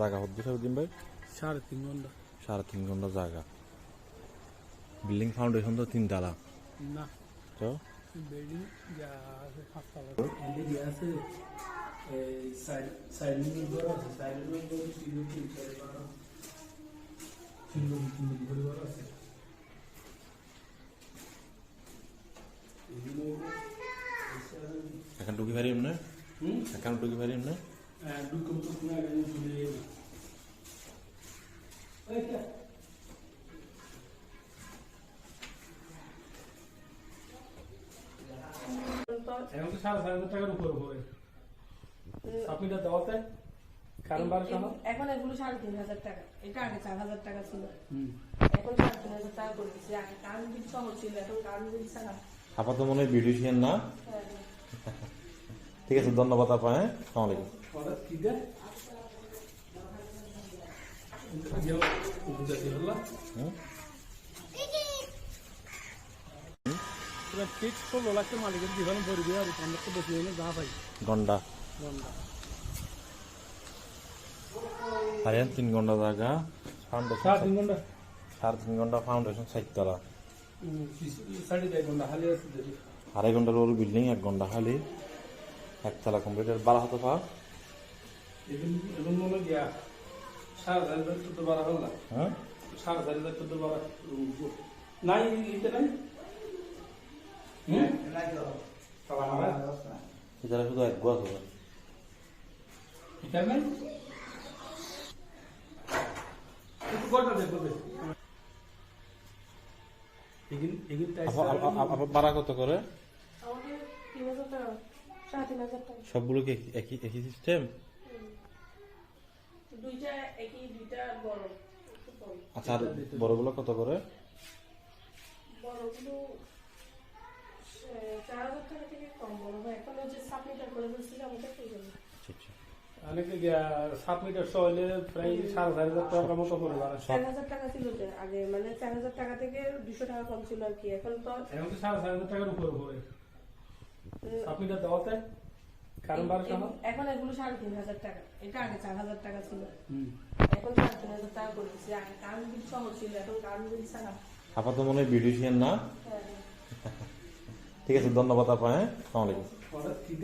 জায়গা হচ্ছে সবদিন ভাই? সাড়ে তিন ঘণ্টা। সাড়ে তিন ঘণ্টা জায়গা। বিল্ডিং ফাউন্ডেশন তো তিন তালা না। তো? বিল্ডিং ঘর ঘর আছে। এগুলো এখান টুকি পারি এমনি? আগে চলে এইটা এখন তো সাড়ে চার হাজার টাকার উপরে পড়ে আপনি দেওয়াতে কারণ বারো এখন এগুলো সাড়ে তিন হাজার টাকা এটা আগে চার হাজার টাকা ছিল এখন সাড়ে তিন হাজার টাকা করে দিচ্ছে আগে কারণ বিল শহর ছিল এখন কারণ বিল ছাড়া আপাতত মনে হয় বিউটিশিয়ান না ঠিক আছে ধন্যবাদ আপা হ্যাঁ আলাইকুম ওরা কি দেয় বুঝাতে হলো হুম? এবার ফিক্স করল মালিকের জীবনে ভরে দিয়ে আর আমরা তো বেশি হলে যা পাই গন্ডা গন্ডা আর তিন ঘণ্টা জায়গা ফাউন্ডেশন সাড়ে তিন ঘণ্টা সাড়ে তিন ঘণ্টা ফাউন্ডেশন চারতলা সাড়ে চার ঘণ্টা হালি আছে আড়াই ঘণ্টার ওর বিল্ডিং এক ঘণ্টা খালি একতলা কমপ্লিট বারো হাতে পা এখন মনে গিয়া সাড়ে চার হাজার চোদ্দ বারো হল না? হ্যাঁ? সাড়ে চার হাজার চোদ্দ বারো নাই শুধু এক গোয়া হবে ভাড়া কত করে? সবগুলো কি একই একই সিস্টেম দুইটা একই দুইটা বড়। আচ্ছা আর বড়গুলো কত করে? বড়গুলো চার হাজার টাকা থেকে কম বড় হয়। এখন যে সাবমিটার করে ফেলছিল আমাদের সেই আচ্ছা আচ্ছা। অনেকে সাত মিটার সহলে প্রায় সাড়ে চার হাজার টাকার মতো করে চার হাজার টাকা ছিল আগে মানে চার হাজার টাকা থেকে দুশো টাকা কম ছিল আর কি। এখন তো এখন তো সাড়ে চার হাজার টাকার উপরে উম, সাত মিটার দেওয়াতে? কারণ বারো এখন এগুলো সাড়ে তিন হাজার টাকা। এটা আগে চার হাজার টাকা ছিল। এখন সাড়ে তিন হাজার টাকা করে দিচ্ছে আগে কারণ বিল সহ ছিল এখন কারণ বিল ছাড়া। আপাতত মনে হয় বিউটিশিয়ান না? হ্যাঁ, ঠিক আছে ধন্যবাদ আপা হ্যাঁ? সালাম আলাইকুম। ঠিক কি